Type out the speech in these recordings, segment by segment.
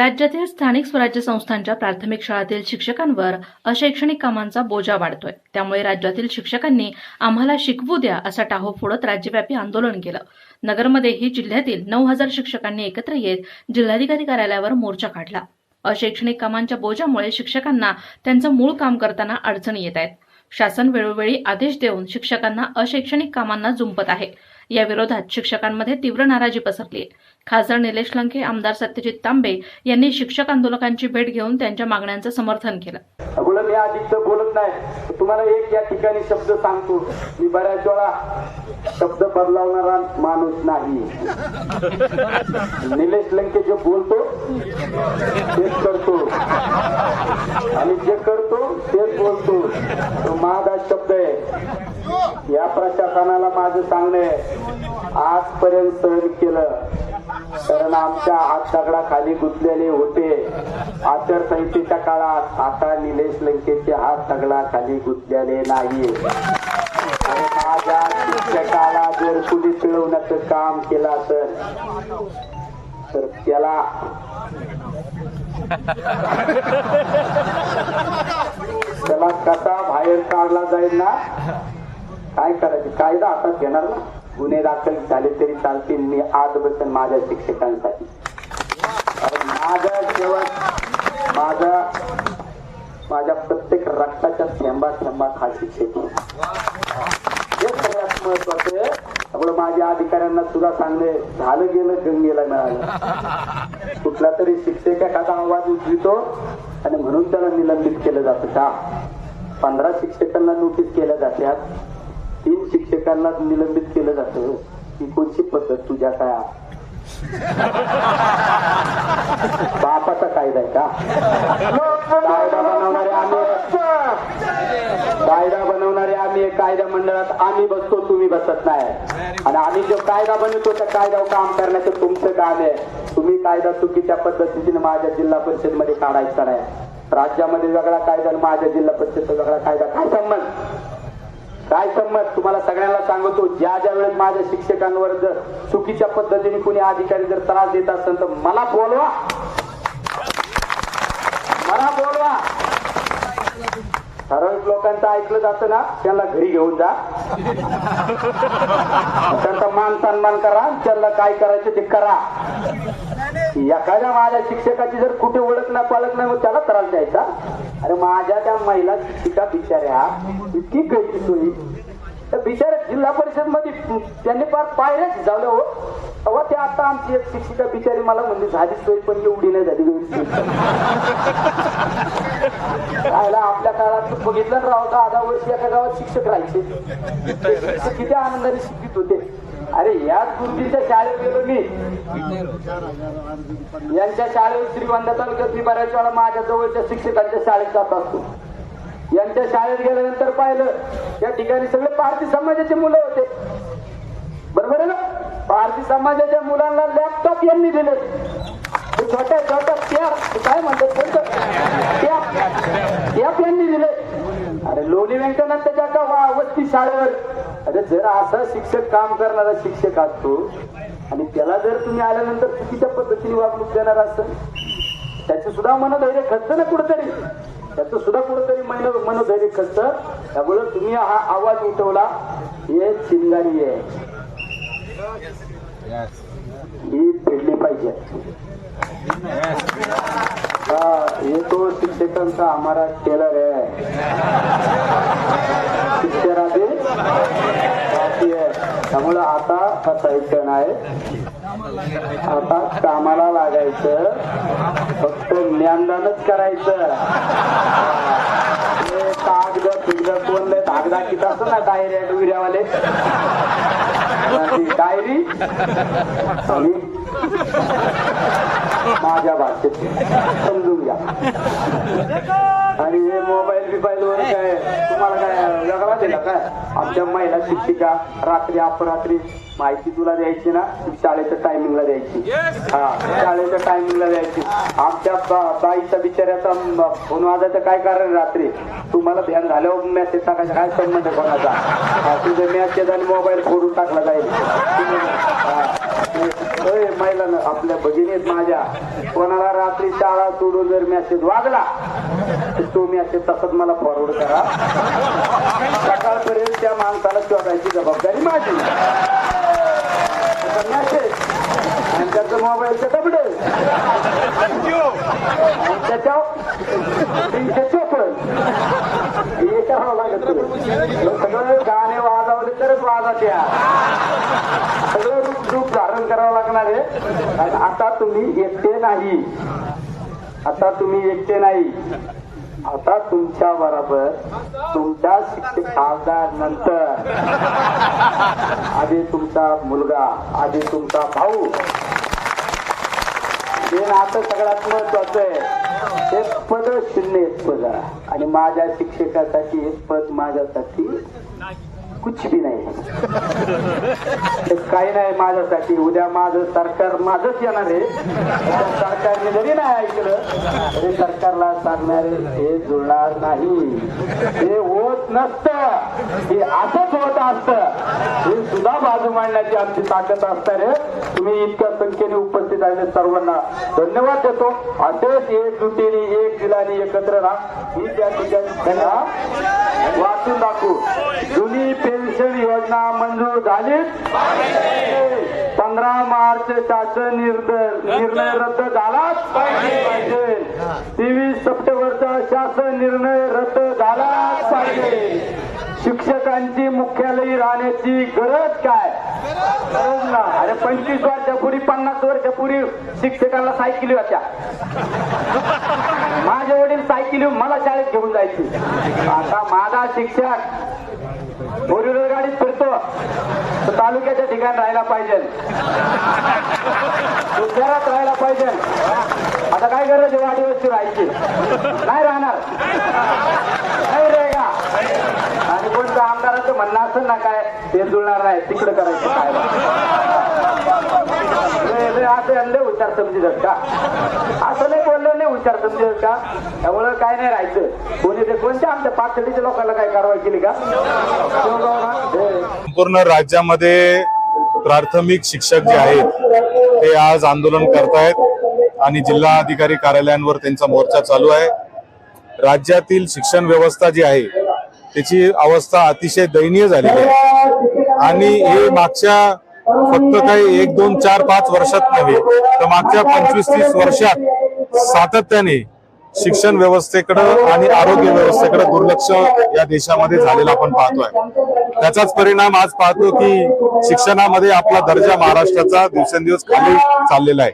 राज्यातील स्थानिक स्वराज्य संस्थांच्या प्राथमिक शाळातील शिक्षकांवर अशैक्षणिक कामांचा बोजा वाढतोय. त्यामुळे राज्यातील शिक्षकांनी आम्हाला शिकवू द्या असा टाहो फोडत राज्यव्यापी आंदोलन केलं. नगरमध्येही जिल्ह्यातील नऊ हजार शिक्षकांनी एकत्र येत जिल्हाधिकारी कार्यालयावर मोर्चा काढला. अशैक्षणिक कामांच्या बोजामुळे शिक्षकांना त्यांचं मूळ काम करताना अडचणी येत आहेत. शासन वेळोवेळी आदेश देऊन शिक्षकांना अशैक्षणिक कामांना जुंपत आहे. या विरोधात शिक्षकांमध्ये तीव्र नाराजी पसरली. आहे खासदार निलेश लंके आमदार सत्यजित तांबे यांनी शिक्षक आंदोलकांची भेट घेऊन त्यांच्या मागण्यांचं समर्थन केलं. अगोदर मी अधिक बोलत नाही. तुम्हाला एक या ठिकाणी शब्द सांगतो. मी बऱ्याच वेळा शब्द बदलावणारा माणूस नाही. निलेश लंके जे बोलतो तेच करतो. आणि जे करतो तेच बोलतो. तो महादा शब्द आहे या प्रशासनाला माझं सांगणे आजपर्यंत सहन केलं. कारण आमच्या हात दगडाखाली गुंतलेले होते. आचारसंहितेच्या काळात आता निलेश लंकेचे हात दगडाखाली गुंतलेले नाही माझ्या शिक्षकाला जर कुणी पिळवण्याचं काम केलं असेल तर त्याला त्याला कसा बाहेर काढला जाईल ना? काय करायचं? कायदा हातात घेणार ना? गुन्हे दाखल झाले तरी चालतील. मी आज बसेन माझ्या शिक्षकांसाठी. माझा शेवट माझा माझ्या प्रत्येक रक्ताच्या थेंबा थेंबात हा शिक्षक हे सगळ्यात महत्वाचं आहे. त्यामुळे माझ्या अधिकाऱ्यांना सुद्धा सांगले झालं गेलं गंगेला मिळालं. कुठला तरी शिक्षक एखादा आवाज उचलितो आणि म्हणून त्यांना निलंबित केलं जातं का? पंधरा शिक्षकांना नोटीस केल्या जात्यात. तीन शिक्षकांना निलंबित केलं जातं. ही कोणची पद्धत तुझ्या काय बापाचा कायदा आहे का? कायदा बनवणारे आम्ही कायदा बनवणारे आम्ही कायदा मंडळात आम्ही बसतो तुम्ही बसत नाही. आणि आम्ही जो कायदा बनवतो त्या कायद्यावर काम करण्याचं तुमचं काम आहे. तुम्ही कायदा चुकीच्या पद्धतीने माझ्या जिल्हा परिषदमध्ये काढायचा नाही. राज्यामध्ये वेगळा कायदा आणि माझ्या जिल्हा परिषदचा वेगळा कायदा. काय संबंध? काय संमत तुम्हाला सगळ्यांना सांगतो ज्या ज्या वेळेस माझ्या शिक्षकांवर जर चुकीच्या पद्धतीने कोणी अधिकारी जर त्रास देत असेल तर मला बोलवा. मला बोलवा. ठराविक लोकांचं ऐकलं जातं ना त्यांना घरी घेऊन जा. त्यांचा मान सन्मान करा त्यांना काय करायचं ते करा. एखाद्या माझ्या शिक्षकाची जर कुठे ओळख ना पालक नाही मग त्याला त्रास द्यायचा? अरे माझ्या त्या महिला शिक्षिका बिचाऱ्या इतकी गैरसोयी त्या बिचाऱ्या जिल्हा परिषदमध्ये त्यांनी फार पायऱ्याच झालं हो. तेव्हा ते आता आमची एक शिक्षिका बिचारी मला म्हणजे झाली सोय पण एवढी नाही झाली राहिला आपल्या काळात बघितलं ना राव दहा दहा वर्ष एका गावात शिक्षक राहायचे. किती आनंदाने शिकत होते. अरे याच गुरुजीच्या शाळेत गेलो मी. यांच्या शाळेत श्रीगोंदा तालुक्यात मी बऱ्याच वेळा माझ्या जवळच्या शिक्षकांच्या शाळेत जात असतो. यांच्या शाळेत गेल्यानंतर पाहिलं या ठिकाणी सगळे पारसी समाजाचे मुलं होते. बरोबर आहे ना? पारसी समाजाच्या मुलांना लॅपटॉप यांनी दिले. छोट्या छोट्या टॅप काय म्हणतात कोणतं टॅप टॅप यांनी दिले. अरे लोणी व्यंकनाथच्या का वा- वस्ती शाळेवर अरे जर असा शिक्षक काम करणारा शिक्षक असतो आणि त्याला जर तुम्ही आल्यानंतर चुकीच्या पद्धतीने वागणूक देणार असं त्याचं सुद्धा मनोधैर्य खचतं ना कुठंतरी. त्याचं सुद्धा कुठेतरी मन मनोधैर्य खचतं. त्यामुळे तुम्ही हा आवाज उठवला हे चिंगारी आहे. ही फेडली पाहिजे. हा ये तो शिक्षकांचा आम्हाला टेलर आहे. शिक्षणाचे त्यामुळं आता असा एक क्षण आहे आता कामाला लागायचं. फक्त ज्ञानदानच करायचं. कागद फिगद कोण कागदा किती असं ना डायऱ्या विऱ्यावाले डायरी? माझ्या भाषेत. समजून घ्या. आणि हे मोबाईल बिबाईल वर काय? तुम्हाला काय वेगळा दिला काय? आमच्या महिला शिक्षिका रात्री अपरात्री माहिती तुला द्यायची ना? शाळेच्या टायमिंगला द्यायची. हा शाळेच्या टायमिंगला द्यायची. आमच्या बाईचा बिचाऱ्याचा म- फोन वाजायचं काय कारण रात्री? तुम्हाला ध्यान झाल्यावर मेसेज टाकायचा काय संबंध कोणाचा? तुझे मेसेज आणि मोबाईल फोडून टाकला जाईल. महिलांना आपल्या भगिनीत माझ्या. कोणाला रात्री शाळा सोडून जर मेसेज वाजला तर तो मेसेज तसंच मला फॉरवर्ड करा. सकाळपर्यंत त्या माणसाला शोधायची जबाबदारी माझी. मेसेज आणि त्याचं मोबाईलचं डबड आणि त्याच्यावर तीनशे चोपन्न हे करावं लागत सगळं गाणे वाजवले तरच वाजत या सगळं रूप रूप धारण करावं लागणार आहे. आणि आता तुम्ही एकटे नाही. आता तुम्ही एकटे नाही. आता तुमच्या बरोबर तुमच्या शिक्षक नंतर आधी तुमचा मुलगा आधी तुमचा भाऊ. हे नातं सगळ्यात महत्वाचं आहे. एक पद शून्य एक पद आणि माझ्या शिक्षकासाठी एक पद माझ्यासाठी कुछ भी नाही. काही नाही माझ्यासाठी. उद्या माझं सरकार माझंच येणार आहे. सरकारने जरी नाही ऐकलं तरी सरकारला सांगणारे हे जुळणार नाही. हे होत नसतं. हे असंच होत असतं. हे सुद्धा बाजू मांडण्याची आमची ताकद असणार तुम्ही इतक्या संख्येने उपस्थित आहे सर्वांना धन्यवाद देतो. असेच एक जुटीने एक दिलाने एकत्र राहा. ही त्या ठिकाणी वाचून दाखवू. जुनी पेन्शन योजना मंजूर झाली. पंधरा मार्च शासन निर्णय रद्द झालाच. पाहिजे तेवीस सप्टेंबरचा शासन निर्णय रद्द झालाच. पाहिजे शिक्षकांची मुख्यालयी राहण्याची गरज काय? गरज ना. अरे पंचवीस वर्षापूर्वी पन्नास वर्षापूर्वी शिक्षकांना सायकली होत्या. माझे वडील सायकली मला शाळेत घेऊन जायची. आता माझा शिक्षक फोर व्हीलर गाडीत फिरतो. तर तालुक्याच्या ठिकाणी राहायला पाहिजे. शहरात राहायला पाहिजे. आता काय गरज आहे वाडीवरती राहायची? नाही राहणार. नाही रे का आमदाराचं म्हणणं असेल ना काय ते जुळणार नाही तिकडं करायचं काय लय- लय असं लय हुशार समजत का? असं नाही बोललो नाही विचार समजत का? त्यामुळं काय नाही राहायचं. कोणी ते कोणत्या आमच्या पातळीच्या लोकांना काय कारवाई केली का? संपूर्ण राज्यामध्ये प्राथमिक शिक्षक जे आहेत ते आज आंदोलन करतायत आणि जिल्हा अधिकारी कार्यालयांवर त्यांचा मोर्चा चालू आहे. राज्यातील शिक्षण व्यवस्था जी आहे त्याची अवस्था अतिशय दयनीय झालेली आहे. आणि हे मागच्या फक्त काही एक दोन चार पाच वर्षात नव्हे तर मागच्या पंचवीस तीस वर्षात सातत्याने शिक्षण व्यवस्थेकडं आणि आरोग्य व्यवस्थेकडे दुर्लक्ष या देशामध्ये झालेलं आपण पाहतोय. त्याचाच परिणाम आज पाहतो की शिक्षणामध्ये आपला दर्जा महाराष्ट्राचा दिवसेंदिवस खाली चाललेला आहे.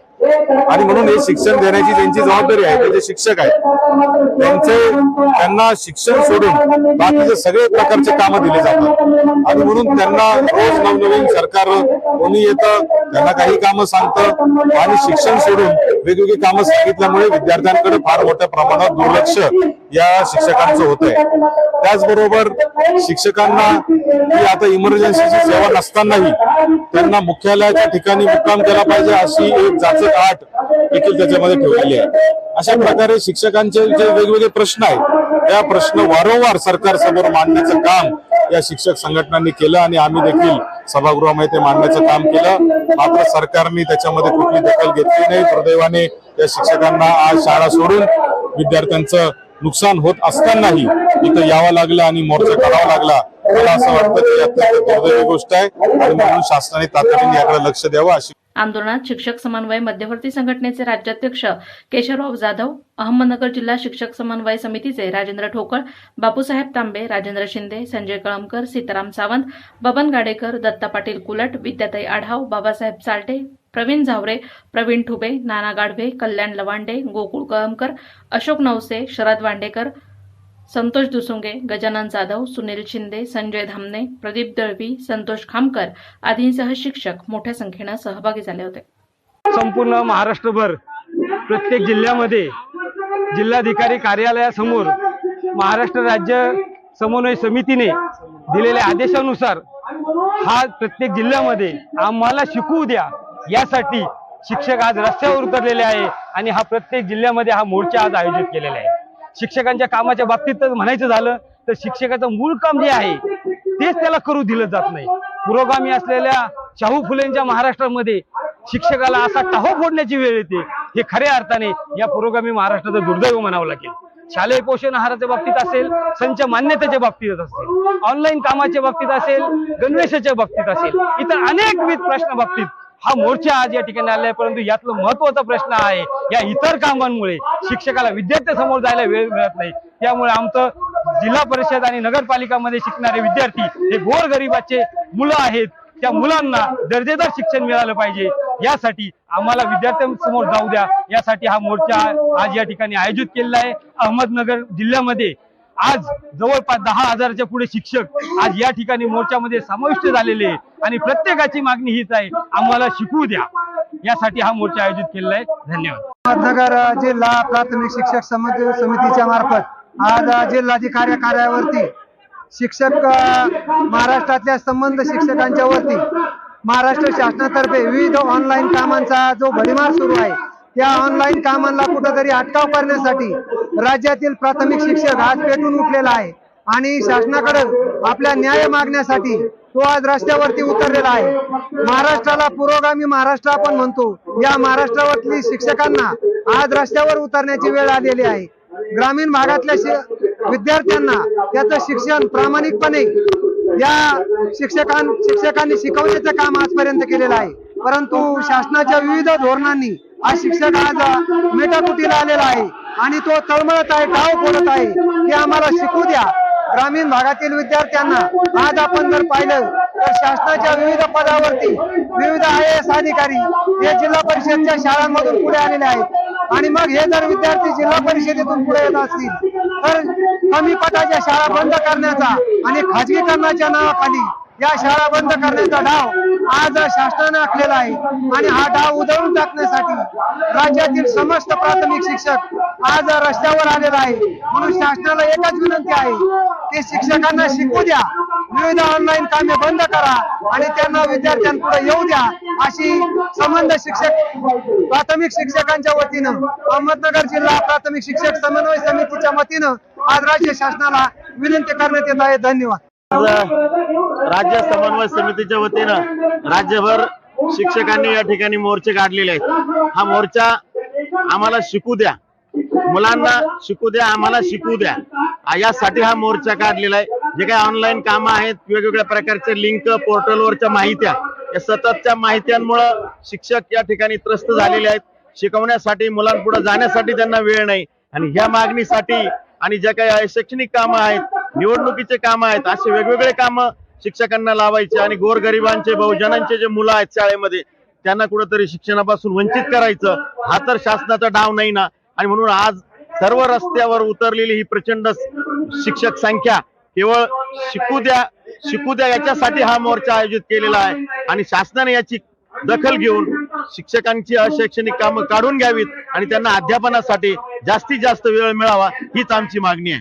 आणि म्हणून हे शिक्षण देण्याची त्यांची जबाबदारी आहे. ते शिक्षक आहेत त्यांचे त्यांना शिक्षण सोडून बाकीचे सगळे प्रकारचे कामं दिले जातात. आणि म्हणून त्यांना रोज नवनवीन सरकार कोणी येतं त्यांना काही कामं सांगतं आणि शिक्षण सोडून वेगवेगळी कामं सांगितल्यामुळे विद्यार्थ्यांकडे फार मोठ्या प्रमाणात दुर्लक्ष या शिक्षकांचं होत आहे त्याचबरोबर शिक्षकांना ही आता इमर्जन्सीची सेवा नसतानाही त्यांना मुख्यालयाच्या ठिकाणी मुक्काम केला पाहिजे अशी एक जाचक आठ देखील त्याच्यामध्ये ठेवलेली आहे. अशा प्रकारे शिक्षकांचे जे वेगवेगळे प्रश्न आहेत त्या प्रश्न वारंवार सरकार समोर मांडण्याचं काम या शिक्षक संघटनांनी केलं आणि आम्ही देखील सभागृहामध्ये ते मांडण्याचं काम केलं. मात्र सरकारने त्याच्यामध्ये कुठली दखल घेतली नाही. दुर्दैवाने या शिक्षकांना आज शाळा सोडून विद्यार्थ्यांचं नुकसान होत असतानाही इथं यावं लागलं आणि मोर्चा काढावा लागला मला असं वाटतं की अत्यंत दुर्दैवी गोष्ट आहे. आणि म्हणून शासनाने तातडीने याकडे लक्ष द्यावं अशी आंदोलनात शिक्षक समन्वय मध्यवर्ती संघटनेचे राज्याध्यक्ष केशवराव जाधव अहमदनगर जिल्हा शिक्षक समन्वय समितीचे राजेंद्र ठोकळ बापूसाहेब तांबे राजेंद्र शिंदे संजय कळमकर सीताराम सावंत बबन गाडेकर दत्ता पाटील कुलट विद्याताई आढाव बाबासाहेब चालटे प्रवीण झावरे प्रवीण ठुबे नाना गाढवे कल्याण लवांडे गोकुळ कळमकर अशोक नवसे शरद वांडेकर संतोष दुसुंगे गजानन जाधव सुनील शिंदे संजय धामणे प्रदीप दळवी संतोष खामकर आदींसह शिक्षक मोठ्या संख्येनं सहभागी झाले होते. संपूर्ण महाराष्ट्रभर प्रत्येक जिल्ह्यामध्ये जिल्हाधिकारी कार्यालयासमोर महाराष्ट्र राज्य समन्वय समितीने दिलेल्या आदेशानुसार हा प्रत्येक जिल्ह्यामध्ये आम्हाला शिकवू द्या. यासाठी शिक्षक आज रस्त्यावर उतरलेले आहे आणि हा प्रत्येक जिल्ह्यामध्ये हा मोर्चा आज आयोजित केलेला आहे. शिक्षकांच्या कामाच्या बाबतीत तर म्हणायचं झालं तर शिक्षकाचं मूळ काम जे आहे तेच त्याला करू दिलं जात नाही. पुरोगामी असलेल्या शाहू फुलेंच्या महाराष्ट्रामध्ये शिक्षकाला असा टाहो फोडण्याची वेळ येते हे खऱ्या अर्थाने या पुरोगामी महाराष्ट्राचं दुर्दैव म्हणावं लागेल. शालेय पोषण आहाराच्या बाबतीत असेल संच मान्यतेच्या बाबतीत असेल ऑनलाईन कामाच्या बाबतीत असेल गणवेशाच्या बाबतीत असेल इतर अनेकविध प्रश्न बाबतीत हा मोर्चा आज या ठिकाणी आलाय परंतु यातलं महत्त्वाचा प्रश्न आहे या इतर कामांमुळे शिक्षकाला विद्यार्थ्यासमोर जायला वेळ मिळत नाही. त्यामुळे आमचं जिल्हा परिषद आणि नगरपालिकामध्ये शिकणारे विद्यार्थी हे गोरगरिबाचे मुलं आहेत. त्या मुलांना दर्जेदार शिक्षण मिळालं पाहिजे. यासाठी आम्हाला विद्यार्थ्यांसमोर जाऊ द्या. यासाठी हा मोर्चा आज या ठिकाणी आयोजित केलेला आहे. अहमदनगर जिल्ह्यामध्ये आज जवळपास दहा हजाराच्या पुढे शिक्षक आज या ठिकाणी मोर्चामध्ये समाविष्ट झालेले आहे. आणि प्रत्येकाची मागणी हीच आहे आम्हाला शिकवू द्या. यासाठी हा मोर्चा आयोजित केलेला आहे. धन्यवाद. अहमदनगर जिल्हा प्राथमिक शिक्षक समितीच्या मार्फत आज जिल्हाधिकारी कार्यावरती शिक्षक महाराष्ट्रातल्या संबंध शिक्षकांच्या वरती महाराष्ट्र शासनातर्फे विविध ऑनलाईन कामांचा जो भडीमार सुरू आहे त्या ऑनलाईन कामांना कुठंतरी अटकाव करण्यासाठी राज्यातील प्राथमिक शिक्षक आज पेटून उठलेला आहे. आणि शासनाकडे आपल्या न्याय मागण्यासाठी तो आज रस्त्यावरती उतरलेला आहे. महाराष्ट्राला पुरोगामी महाराष्ट्र आपण म्हणतो. या महाराष्ट्रावरती शिक्षकांना आज रस्त्यावर उतरण्याची वेळ आलेली आहे. ग्रामीण भागातल्या शि- विद्यार्थ्यांना त्याचं शिक्षण प्रामाणिकपणे या शिक्षकां शिक्षकांनी शिकवण्याचं काम आजपर्यंत केलेलं आहे. परंतु शासनाच्या विविध धोरणांनी हा शिक्षक आज मेटाकुटीला आलेला आहे? आणि तो तळमळत आहे टाव फोडत आहे की आम्हाला शिकू द्या. ग्रामीण भागातील विद्यार्थ्यांना आज आपण जर पाहिलं तर शासनाच्या विविध पदावरती विविध आय एस अधिकारी हे जिल्हा परिषदच्या शाळांमधून पुढे आलेले आहेत. आणि मग हे जर विद्यार्थी जिल्हा परिषदेतून पुढे येत असतील तर कमी पदाच्या शाळा बंद करण्याचा आणि खाजगीकरणाच्या नावाखाली या शाळा बंद करण्याचा डाव आज शासनाने आखलेला आहे आणि हा डाव उधळून टाकण्यासाठी राज्यातील समस्त प्राथमिक शिक्षक आज रस्त्यावर आलेला आहे म्हणून शासनाला एकच विनंती आहे की शिक्षकांना शिकू द्या. विविध ऑनलाईन कामे बंद करा आणि त्यांना विद्यार्थ्यांपुढे येऊ द्या अशी संबंध शिक्षक प्राथमिक शिक्षकांच्या वतीनं अहमदनगर जिल्हा प्राथमिक शिक्षक समन्वय समितीच्या वतीनं आज राज्य शासनाला विनंती करण्यात येत आहे. धन्यवाद. राज्य समन्वय समितीच्या वतीनं राज्यभर शिक्षकांनी या ठिकाणी मोर्चे काढलेले आहेत. हा मोर्चा आम्हाला शिकू द्या. मुलांना शिकू द्या आम्हाला शिकू द्या. यासाठी हा मोर्चा काढलेला आहे. जे काही ऑनलाईन कामं आहेत वेगवेगळ्या प्रकारचे लिंक पोर्टलवरच्या माहित्या या सततच्या माहित्यांमुळं शिक्षक या ठिकाणी त्रस्त झालेले आहेत. शिकवण्यासाठी मुलांपुढे जाण्यासाठी त्यांना वेळ नाही. आणि ह्या मागणीसाठी आणि ज्या काही शैक्षणिक कामं आहेत निवडणुकीचे काम आहेत. असे वेगवेगळे कामं शिक्षकांना लावायचे आणि गोरगरिबांचे बहुजनांचे जे मुलं आहेत शाळेमध्ये त्यांना कुठंतरी शिक्षणापासून वंचित करायचं. हा तर शासनाचा डाव नाही ना. आणि म्हणून आज सर्व रस्त्यावर उतरलेली ही प्रचंड शिक्षक संख्या केवळ शिकू द्या शिकू द्या याच्यासाठी हा मोर्चा आयोजित केलेला आहे. आणि शासनाने याची दखल घेऊन शिक्षकांची अशैक्षणिक कामं काढून घ्यावीत आणि त्यांना अध्यापनासाठी जास्तीत जास्त वेळ मिळावा हीच आमची मागणी आहे.